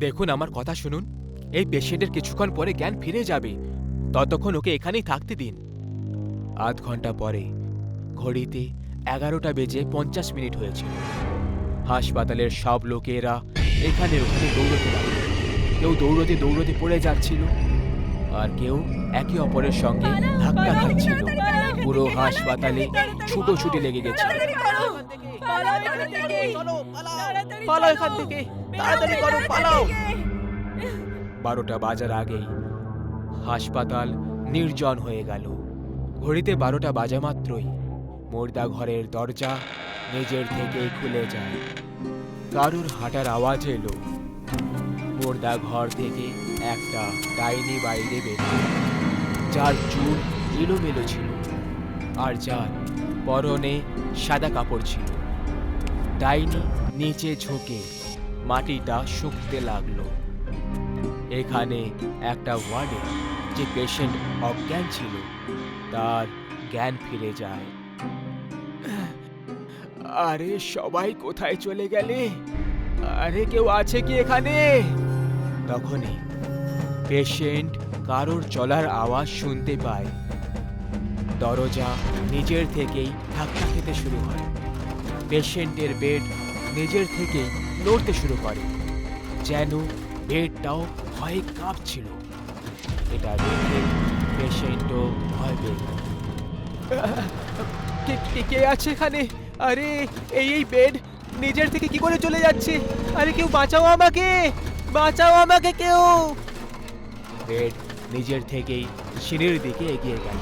দেখুন আমার কথা শুনুন। এই পেশেন্টের কিছুক্ষণ পরে জ্ঞান ফিরে যাবে। ততক্ষণ ওকে এখানেই থাকতে দিন। আধ ঘণ্টা পরে ঘড়িতে এগারোটা বেজে পঞ্চাশ মিনিট হয়েছিল হাসপাতালের সব লোকেরা এখানে ওখানে দৌড়তে লাগল। কেউ দৌড়তে দৌড়তে পড়ে যাচ্ছিল। আর কেউ একে অপরের সঙ্গে ধাক্কা খাচ্ছিল। পুরো হাসপাতালে ছুটোছুটি লেগে গেছে। পালাও এখান থেকে তাড়াতাড়ি করো পালাও। বারোটা বাজার আগেই হাসপাতাল নির্জন হয়ে গেল। ঘড়িতে বারোটা বাজা মাত্রই। মুর্দা ঘরের দরজা নিজের থেকেই খুলে যায়। কারুর হাঁটার আওয়াজ এলো। মুর্দা ঘর থেকে একটা ডাইনি বাইরে বেরিয়ে যার চুল এলোমেলো ছিল আর যার পরনে সাদা কাপড় ছিল। ডাইনি নিচে ঝুঁকে মাটিটা শুকতে লাগল। এখানে একটা ওয়ার্ডে যে পেশেন্ট অজ্ঞান ছিল, তার জ্ঞান ফিরে যায়। আরে, সবাই কোথায় চলে গেলে? আরে, কেউ আছে কি এখানে? তখনই পেশেন্ট কারোর চলার আওয়াজ শুনতে পায়। দরজা নিজের থেকেই ধাক্কা খেতে শুরু হয় পেশেন্টের বেড নিজের থেকেই নড়তে শুরু করে, যেন বেডটাও ভয়ে কাঁপছিল। এটা দেখে পেশেন্টও ভয় কে, কে- কে আছে এখানে? আরে, এই এই বেড নিজের থেকে কি করে চলে যাচ্ছে? আরে কেউ বাঁচাও আমাকে! বাঁচাও আমাকে কেউ। বেড নিজের থেকেই সিঁড়ির দিকে এগিয়ে গেল।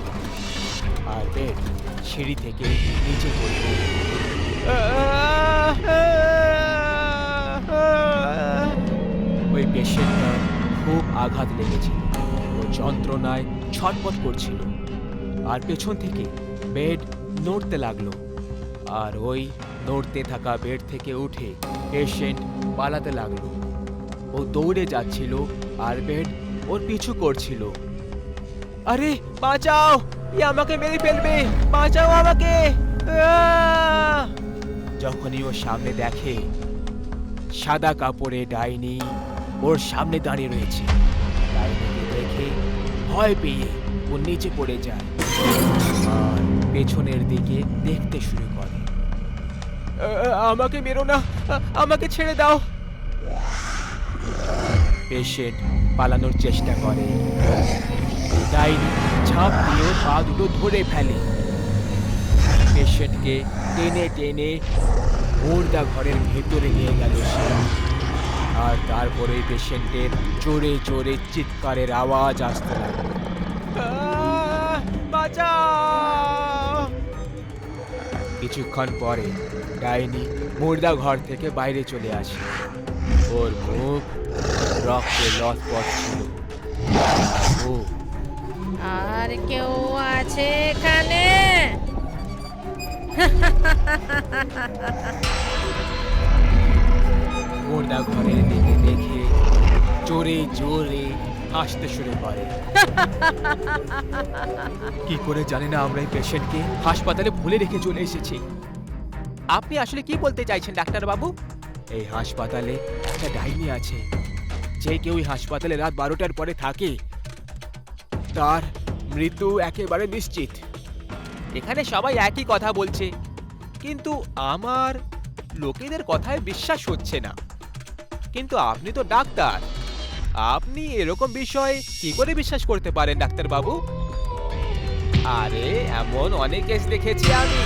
আর বেড সিঁড়ি থেকে নিচে পড়ে ওই পেশেন্টটা খুব আঘাত লেগেছিল ও যন্ত্রণায় ছটপট করছিল। আর পেছন থেকে বেড নড়তে লাগল। আর ওই নড়তে থাকা বেড থেকে উঠে পেশেন্ট পালাতে লাগল। ও দৌড়ে যাচ্ছিল আর বেড ওর পিছু করছিল। আরে, বাঁচাও! ই আমাকে মেরে ফেলবে! বাঁচাও আমাকে! যখনই ও সামনে দেখে, সাদা কাপড়ে ডাইনি ওর সামনে দাঁড়িয়ে রয়েছে। ডাইনিকে দেখে ভয় পেয়ে ও নিচে পড়ে যায়। আর পেছনের দিকে দেখতে শুরু করে। আমাকে মেরো না! আমাকে ছেড়ে দাও! পেশেন্ট পালানোর চেষ্টা করে। ডাইনি ঝাঁপ দিয়ে পা দুটো ধরে ফেলে। পেশেন্টকে টেনে টেনে মুর্দা ঘরের ভেতরে নিয়ে গেল সে। আর তারপরে পেশেন্টের জোরে জোরে চিৎকারের আওয়াজ আসতে কিছুক্ষণ পরে ডাইনি মুর্দা ঘর থেকে বাইরে চলে আসে। ওর মুখ রক্তে লথপথ ছিল। ও। আর কেউ আছে এখানে? মুর্দা ঘরের দিকে দেখে জোরে জোরে হাসতে শুরু করে। কি করে জানি না আমরা এই পেশেন্টকে হাসপাতালে ভুলে রেখে চলে এসেছি। আপনি আসলে কি বলতে চাইছেন ডাক্তার বাবু এই হাসপাতালে একটা ডাইনি আছে। যে কেউ হাসপাতালে রাত বারোটার পরে থাকে, তার মৃত্যু একেবারে নিশ্চিত। এখানে সবাই একই কথা বলছে, কিন্তু আমার লোকেদের কথায় বিশ্বাস হচ্ছে না। কিন্তু আপনি তো ডাক্তার। আপনি এরকম বিষয়ে কি করে বিশ্বাস করতে পারেন ডাক্তার বাবু আরে, এমন অনেক কেস দেখেছি আমি।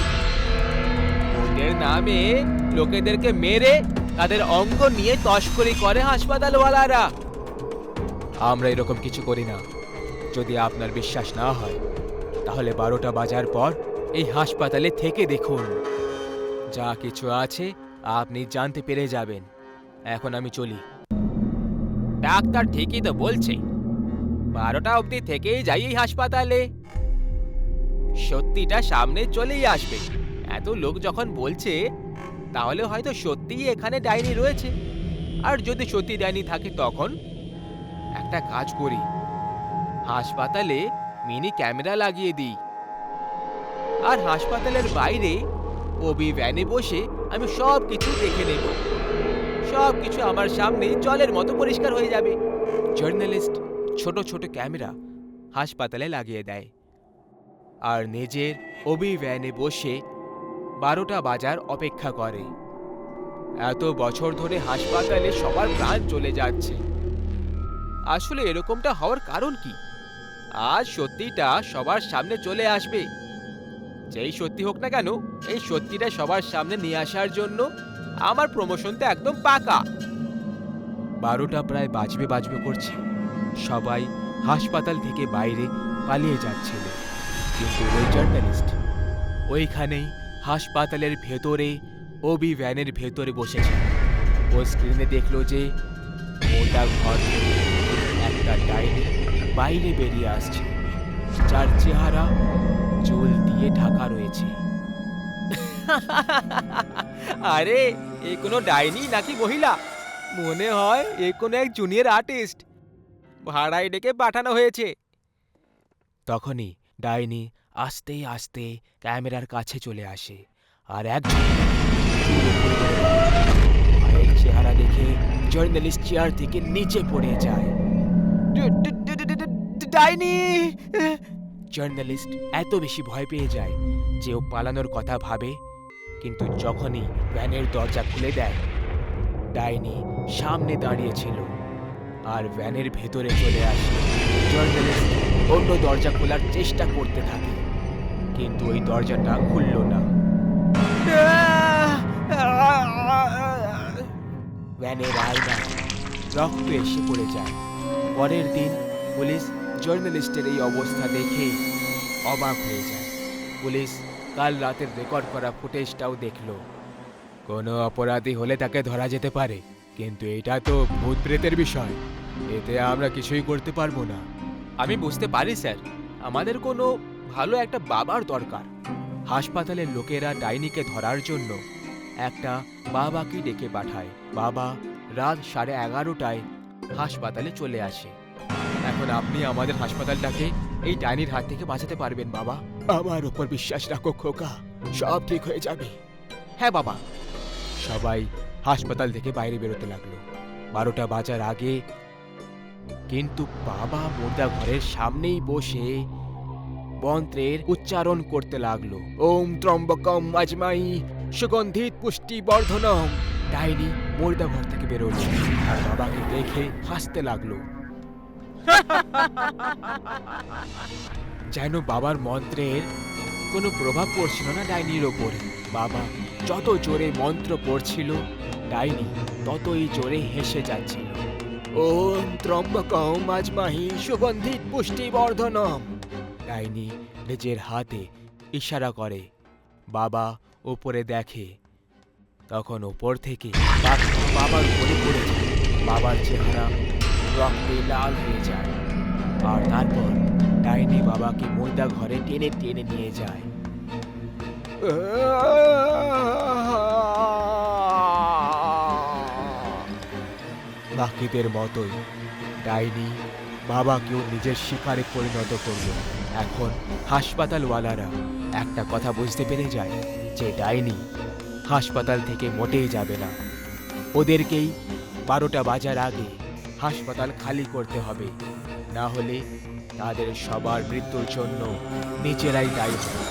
ওদের নামে লোকেদেরকে মেরে তাদের অঙ্গ নিয়ে তস্করি করে হাসপাতালওয়ালারা। আমরা এরকম কিছু করি না। যদি আপনার বিশ্বাস না হয়, তাহলে বারোটা বাজার পর এই হাসপাতালে থেকে দেখুন। যা কিছু আছে, আপনি জানতে পেরে যাবেন। এখন আমি চলি। ডাক্তার ঠিকই তো বলছে, বারোটা অবধি থেকেই যাই এই হাসপাতালে। সত্যিটা সামনে চলেই আসবে। এত লোক যখন বলছে তাহলে হয়তো সত্যিই এখানে ডাইনি রয়েছে। আর যদি সত্যি ডাইনি থাকে তখন? একটা কাজ করি। হাসপাতালে মিনি ক্যামেরা লাগিয়ে দিই। আর হাসপাতালের বাইরে ওবি ভ্যানে বসে আমি সব কিছু দেখে নেব। সব কিছু আমার সামনে জলের মতো পরিষ্কার হয়ে যাবে। জার্নালিস্ট ছোট ছোট ক্যামেরা হাসপাতালে লাগিয়ে দেয়। আর নিজের অভিভ্যানে বসে বারোটা বাজার অপেক্ষা করে। এত বছর ধরে হাসপাতালে সবার প্রাণ চলে যাচ্ছে। আসলে এরকমটা হওয়ার কারণ কি? আজ সত্যিটা সবার সামনে চলে আসবে। যেই সত্যি হোক না কেন, এই সত্যিটা সবার সামনে নিয়ে আসার জন্য আমার প্রমোশনটা একদম পাকা। বারোটা প্রায় বাজবে বাজবে করছে। সবাই হাসপাতাল থেকে বাইরে পালিয়ে যাচ্ছিল। কিন্তু ওই জার্নালিস্ট ওইখানেই হাসপাতালের ভেতরে, ওবি ভ্যানের ভেতরে বসেছে। ও স্ক্রিনে দেখল যে ওটা ঘর একটা ডাইনি বাইরে বেরিয়ে আসছে। যার চেহারা চুল দিয়ে ঢাকা রয়েছে। আরে, এ কোনো ডাইনি নাকি মহিলা? মনে হয় এ কোনো এক জুনিয়র আর্টিস্ট ভাড়ায় ডেকে পাঠানো হয়েছে। তখনই ডাইনি আস্তে আস্তে ক্যামেরার কাছে চলে আসে। আর ভাইয়ের চেহারা দেখে জার্নালিস্ট চেয়ার থেকে নিচে পড়ে যায়। ডাইনি! জার্নালিস্ট এত বেশি ভয় পেয়ে যায় যে ও পালানোর কথা ভাবে, কিন্তু যখনই ভ্যানের দরজা খুলে দেয়, ডাইনি সামনে দাঁড়িয়েছিল আর ভ্যানের ভেতরে চলে আসে জার্নালিস্ট অন্য দরজা খোলার চেষ্টা করতে থাকে। কিন্তু ওই দরজাটা খুলল না। ভ্যানের আয়না রক্ত এসে পড়ে যায়। পরের দিন পুলিশ জার্নালিস্টের এই অবস্থা দেখে অবাক হয়ে যায়। পুলিশ কাল রাতের রেকর্ড করা ফুটেজটাও দেখল। কোনো অপরাধী হলে তাকে ধরা যেতে পারে, কিন্তু এটা তো ভূত প্রেতের বিষয়। এতে আমরা কিছুই করতে পারব না। আমি বুঝতে পারি, স্যার। আমাদের কোনো ভালো একটা বাবার দরকার। হাসপাতালের লোকেরা ডাইনিকে ধরার জন্য একটা বাবাকে ডেকে পাঠায়। বাবা রাত সাড়ে এগারোটায় হাসপাতালে চলে আসে। এখন আপনি আমাদের হাসপাতালটাকে এই ডাইনির হাত থেকে বাঁচাতে পারবেন বাবা। আমার উপর বিশ্বাস রাখো খোকা। সব ঠিক হয়ে যাবে। হ্যাঁ বাবা। সবাই হাসপাতাল থেকে বাইরে বেরোতে লাগল। বারোটা বাজার আগে কিন্তু বাবা মোর্দা ঘরের সামনেই বসে মন্ত্রের উচ্চারণ করতে লাগল। ওম ত্রম্বকম আজমাই সুগন্ধিত পুষ্টি বর্ধনম ডাইনি মোর্দা ঘর থেকে বেরোলো। আর বাবাকে দেখে হাসতে লাগল। যেন বাবার মন্ত্রের কোনো প্রভাব পড়ছিল না ডাইনির ওপরে। বাবা যত জোরে মন্ত্র পড়ছিল, ডাইনি ততই জোরে হেসে যাচ্ছিল। ওম ত্রম্বকম আজমাহি সুগন্ধিত পুষ্টি বর্ধনম ডাইনি নিজের হাতে ইশারা করে, বাবা ওপরে দেখে। তখন ওপর থেকে বাবার উপরে পড়ে বাবার চেহারা রক্তে লাল হয়ে যায়। আর তারপর ডাইনি বাবাকে ময়দা ঘরে টেনে টেনে নিয়ে যায়। বাকিদের মতোই ডাইনি বাবাকেও নিজের শিকারে পরিণত করল। এখন হাসপাতালওয়ালারা একটা কথা বুঝতে পেরে যায় যে ডাইনি হাসপাতাল থেকে মোটেই যাবে না। ওদেরকেই বারোটা বাজার আগে হাসপাতাল খালি করতে হবে। না হলে তাদের সবার মৃত্যুর জন্য নিজেরাই দায়ী হবে।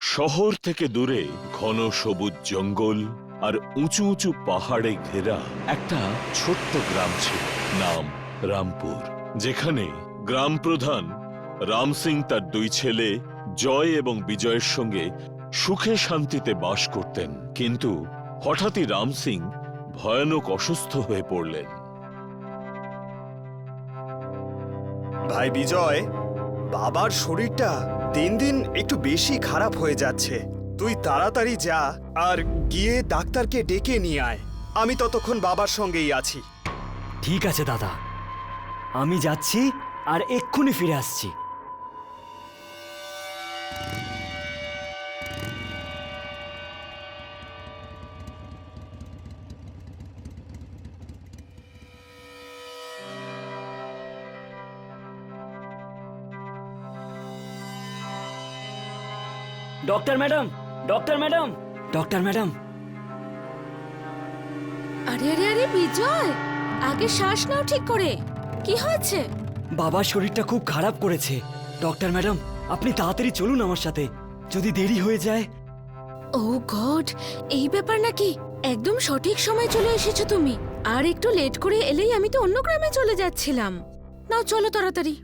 শহর থেকে দূরে ঘন সবুজ জঙ্গল আর উঁচু উঁচু পাহাড়ে ঘেরা একটা ছোট্ট গ্রাম ছিল, নাম রামপুর। যেখানে গ্রাম প্রধান রাম সিং তার দুই ছেলে জয় এবং বিজয়ের সঙ্গে সুখে শান্তিতে বাস করতেন। কিন্তু হঠাৎই রাম সিং ভয়ানক অসুস্থ হয়ে পড়লেন। ভাই বিজয়, বাবার শরীরটা দিন দিন একটু বেশি খারাপ হয়ে যাচ্ছে। তুই তাড়াতাড়ি যা আর গিয়ে ডাক্তারকে ডেকে নিয়ে আয়। আমি ততক্ষণ বাবার সঙ্গেই আছি। ঠিক আছে, দাদা। আমি যাচ্ছি আর এক্ষুনি ফিরে আসছি। Doctor madam doctor madam doctor madam আরে আরে আরে বিজয়! আগে শ্বাস নাও ঠিক করে। কি হয়েছে? বাবার শরীরটা খুব খারাপ করেছে। ডক্টর ম্যাডাম আপনি তাড়াতাড়ি চলুন আমার সাথে। যদি দেরি হয়ে যায়। ও গড এই ব্যাপার নাকি? একদম সঠিক সময় চলে এসেছ তুমি। আর একটু লেট করে এলেই আমি তো অন্য গ্রামে চলে যাচ্ছিলাম। নাও চলো তাড়াতাড়ি।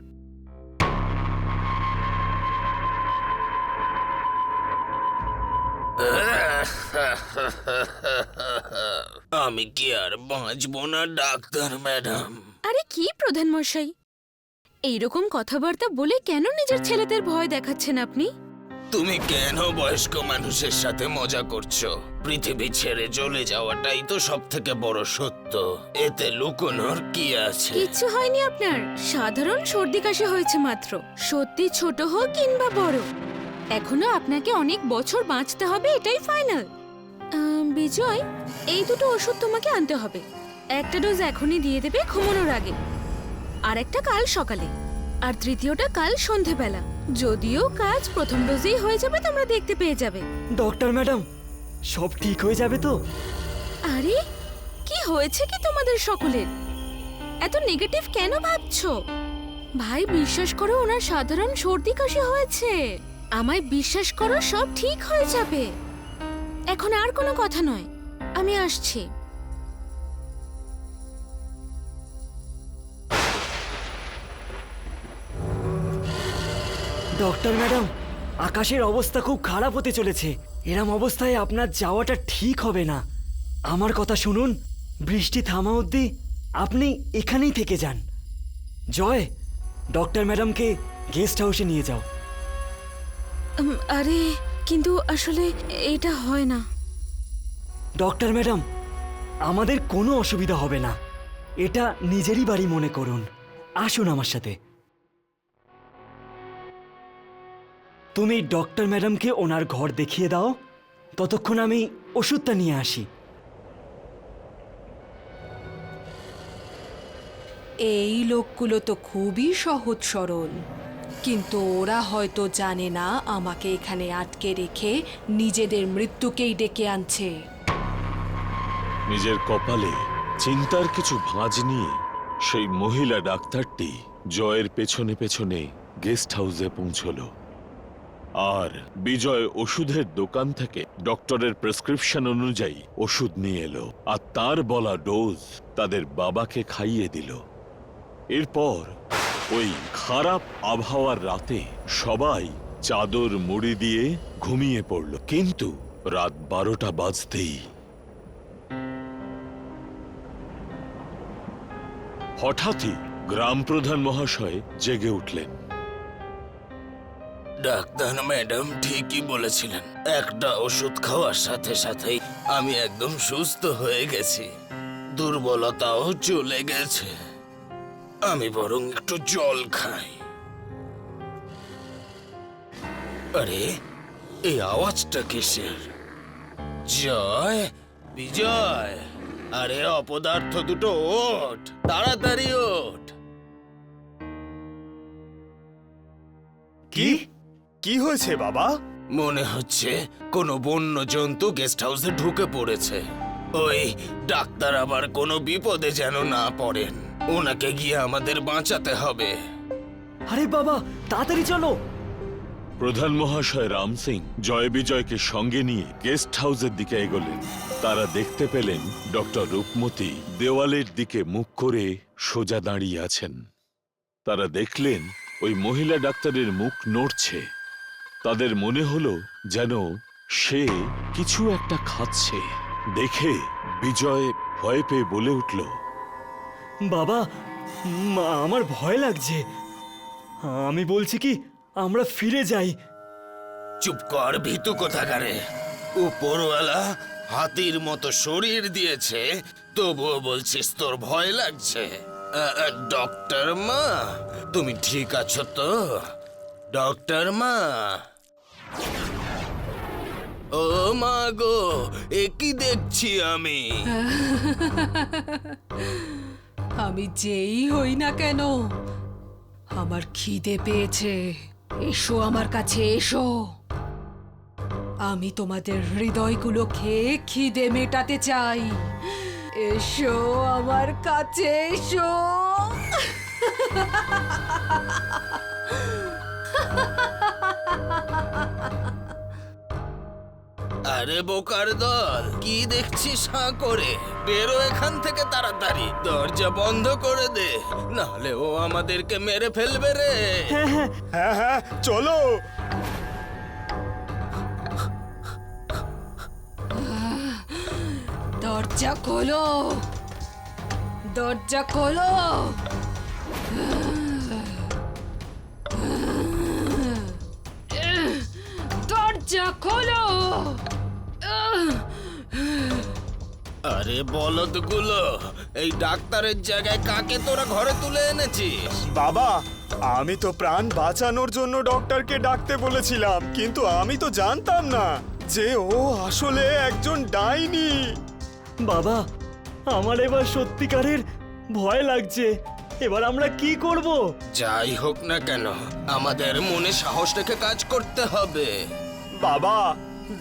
আমি কি আর বাঁচবো না ডাক্তার ম্যাডাম? আরে কি প্রধান মশাই? এইরকম কথাবার্তা বলে কেন নিজের ছেলেদের ভয় দেখাচ্ছেন আপনি? তুমি কেন বয়স্ক মানুষের সাথে মজা করছ? পৃথিবী ছেড়ে চলে যাওয়াটাই তো সব থেকে বড় সত্য। এতে লুকোনোর কি আছে? কিচ্ছু হয়নি আপনার। সাধারণ সর্দি কাশি হয়েছে মাত্র। সত্যি ছোট হোক কিংবা বড়। এখনও আপনাকে অনেক বছর বাঁচতে হবে এটাই ফাইনাল বিজয় এই দুটো ওষুধ তোমাকে আনতে হবে। একটা ডোজ এখনই দিয়ে দেবে ঘুমানোর আগে। আর একটা কাল সকালে। আর তৃতীয়টা কাল সন্ধেবেলা। যদিও কাজ প্রথম ডোজেই হয়ে যাবে তোমরা দেখতে পেয়ে যাবে। ডক্টর ম্যাডাম সব ঠিক হয়ে যাবে তো? আরে কি হয়েছে কি তোমাদের সকলের? এত নেগেটিভ কেন ভাবছ? ভাই বিশ্বাস করো ওনার সাধারণ সর্দি কাশি হয়েছে। আমায় বিশ্বাস করো, সব ঠিক হয়ে যাবে। এখন আর কোনো কথা নয়। আমি আসছি। ডক্টর ম্যাডাম, আকাশের অবস্থা খুব খারাপ হতে চলেছে। এরম অবস্থায় আপনার যাওয়াটা ঠিক হবে না। আমার কথা শুনুন, বৃষ্টি থামা অবধি আপনি এখানেই থেকে যান। জয়, ডক্টর ম্যাডামকে গেস্ট হাউসে নিয়ে যাও। আরে কিন্তু আসলে এটা হয় না। ডক্টর ম্যাডাম আমাদের কোনো অসুবিধা হবে না। এটা নিজেরই বাড়ি মনে করুন। আসুন আমার সাথে। তুমি ডক্টর ম্যাডামকে ওনার ঘর দেখিয়ে দাও। ততক্ষণ আমি ওষুধটা নিয়ে আসি। এই লোকগুলো তো খুবই সহজ সরল। কিন্তু ওরা হয়তো জানে না আমাকে এখানে আটকে রেখে নিজেদের মৃত্যুকেই ডেকে আনছে। নিজের কপালে চিন্তার কিছু ভাঁজ নিয়ে সেই মহিলা ডাক্তারটি জয়ের পেছনে পেছনে গেস্ট হাউসে পৌঁছল। আর বিজয় ওষুধের দোকান থেকে ডক্টরের প্রেসক্রিপশন অনুযায়ী ওষুধ নিয়ে এলো আর তার বলা ডোজ তাদের বাবাকে খাইয়ে দিল। এরপর ওই খারাপ আবহাওয়ার রাতে সবাই চাদর মুড়ি দিয়ে ঘুমিয়ে পড়ল। কিন্তু রাত বারোটা বাজতেই হঠাৎই গ্রাম প্রধান মহাশয় জেগে উঠলেন। ডাক্তার ম্যাডাম ঠিকই বলেছিলেন, একটা ওষুধ খাওয়ার সাথে সাথেই আমি একদম সুস্থ হয়ে গেছি। দুর্বলতাও চলে গেছে। আমি বরং একটু জল খাই। আরে এই আওয়াজটা কিসের? জয় বিজয়। আরে অপদার্থ দুটো ওঠ তাড়াতাড়ি ওঠ। কি? কি হয়েছে বাবা? মনে হচ্ছে কোনো বন্য জন্তু গেস্ট হাউসে ঢুকে পড়েছে। ওই ডাক্তার আবার কোনো বিপদে যেন না পড়েন। ওনাকে গিয়ে আমাদের বাঁচাতে হবে। আরে বাবা তাড়াতাড়ি চলো। প্রধান মহাশয় রাম সিং জয় বিজয়কে সঙ্গে নিয়ে গেস্ট হাউসের দিকে এগোলেন। তারা দেখতে পেলেন ডক্টর রূপমতি দেওয়ালের দিকে মুখ করে সোজা দাঁড়িয়ে আছেন। তারা দেখলেন ওই মহিলা ডাক্তারের মুখ নড়ছে। তাদের মনে হলো যেন সে কিছু একটা খাচ্ছে। দেখে বিজয় ভয় পেয়ে বলে উঠল বাবা মা, আমার ভয় লাগছে। আমি বলছি কি আমরা ফিরে যাই। চুপ কর ভীতু কোথাকারে। উপরওয়ালা হাতির মতো শরীর দিয়েছে তবুও বলছিস তোর ভয় লাগছে। ডক্টর মা তুমি ঠিক আছো তো? ডক্টর মা। ও মা গো এ কি দেখছি আমি? আমি যেই হই না কেন, আমার খিদে পেয়েছে। এসো আমার কাছে, এসো। আমি তোমাদের হৃদয়গুলো খেয়ে খিদে মেটাতে চাই। এসো আমার কাছে, এসো। আরে বোকার দল কি দেখছিস হাঁ করে? বেরো এখান থেকে তাড়াতাড়ি দরজা বন্ধ করে দে নাহলে ও আমাদেরকে মেরে ফেলবে রে। হ্যাঁ হ্যাঁ। চলো। দরজা খোলো। দরজা খোলো। দরজা খোলো। আরে বলদগুলো এই ডাক্তারের জায়গায় কাকে তোরা ঘরে তুলে এনেছিস? বাবা আমি তো প্রাণ বাঁচানোর জন্য ডক্টরকে ডাকতে বলেছিলাম কিন্তু আমি তো জানতাম না যে ও আসলে একজন ডাইনি। বাবা আমার এবার সত্যিকারের ভয় লাগছে। এবার আমরা কি করব? যাই হোক না কেন আমাদের মনে সাহস রেখে কাজ করতে হবে। বাবা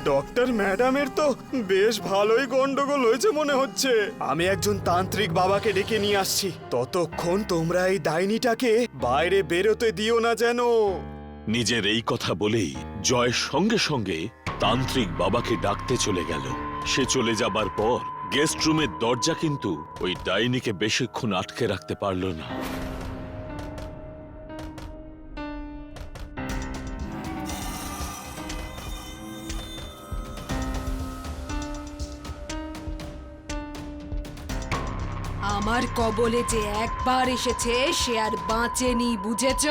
ডক্টর ম্যাডামের তো বেশ ভালোই গন্ডগোল হয়েছে মনে হচ্ছে। আমি একজন তান্ত্রিক বাবাকে ডেকে নিয়ে আসছি। ততক্ষণ তোমরা এই ডাইনিটাকে বাইরে বেরোতে দিও না যেন। নিজের এই কথা বলেই জয় সঙ্গে সঙ্গে তান্ত্রিক বাবাকে ডাকতে চলে গেল। সে চলে যাবার পর গেস্ট রুমের দরজা কিন্তু ওই ডাইনিকে বেশিক্ষণ আটকে রাখতে পারল না। আমার কবলে যে একবার এসেছে, সে আর বাঁচেনি, বুঝেছ?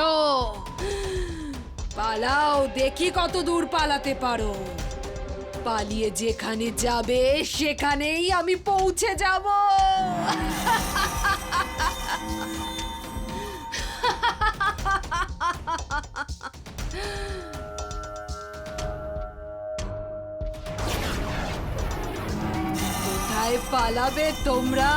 পালাও, দেখি কত দূর পালাতে পারো। পালিয়ে যেখানে যাবে, সেখানেই আমি পৌঁছে যাব। কোথায় পালাবে তোমরা?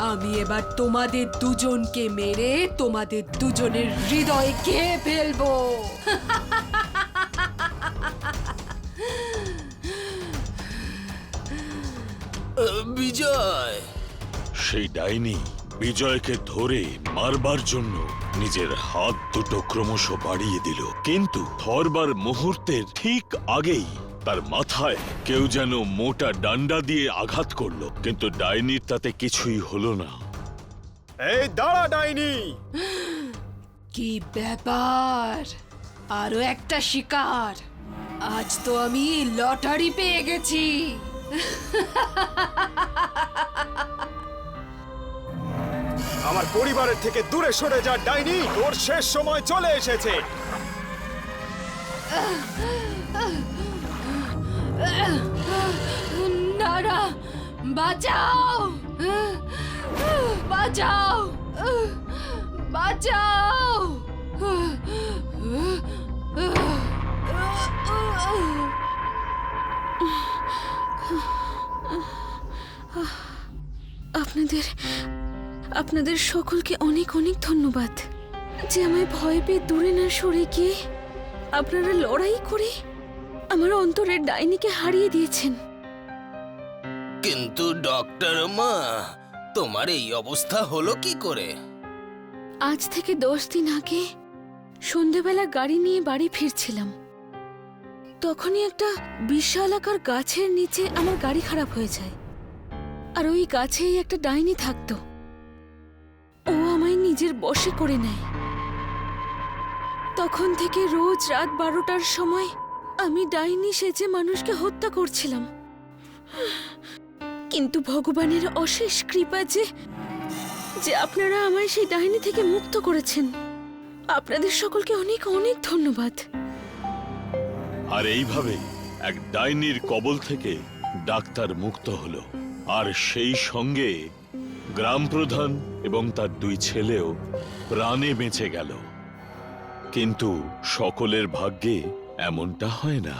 আমি এবার তোমাদের দুজনকে মেরে তোমাদের দুজনের হৃদয় খেয়ে ফেলব। বিজয়। সেই ডাইনি বিজয়কে ধরে মারবার জন্য নিজের হাত দুটো ক্রমশ বাড়িয়ে দিল। কিন্তু ধরবার মুহূর্তের ঠিক আগেই তার মাথায় কেউ যেন মোটা ডান্ডা দিয়ে আঘাত করল কিন্তু ডাইনির তাতে কিছুই হলো না। এই দাঁড়া ডাইনি! কি ব্যাপার? আরও একটা শিকার। আজ তো আমি লটারি পেয়ে গেছি। আমার পরিবারের থেকে দূরে সরে যা ডাইনি! তোর শেষ সময় চলে এসেছে। না না বাঁচাও! বাঁচাও! বাঁচাও! আপনাদের আপনাদের সকলকে অনেক অনেক ধন্যবাদ। যে আমায় ভয় পেয়ে দূরে না সরে গিয়ে আপনারা লড়াই করে আমার অন্তরের ডাইনিকে হারিয়ে দিয়েছেন। কিন্তু ডক্টর মা তোমার এই অবস্থা হলো কি করে? আজ থেকে দশ দিন আগে সন্ধেবেলা গাড়ি নিয়ে বাড়ি ফিরছিলাম। তখনই একটা বিশালাকার গাছের নিচে আমার গাড়ি খারাপ হয়ে যায়। আর ওই গাছেই একটা ডাইনি থাকতো। ও আমায় নিজের বসে করে নেয়। তখন থেকে রোজ রাত বারোটার সময় আমি ডাইনি সেজে মানুষকে হত্যা করছিলাম। কিন্তু ভগবানের অশেষ কৃপা যে যে আপনারা আমায় সেই ডাইনি থেকে মুক্ত করেছেন। আপনাদের সকলকে অনেক অনেক ধন্যবাদ। আর এইভাবে এক ডাইনির কবল থেকে ডাক্তার মুক্ত হলো। আর সেই সঙ্গে গ্রাম প্রধান এবং তার দুই ছেলেও প্রাণে বেঁচে গেল। কিন্তু সকলের ভাগ্যে এমনটা হয় না।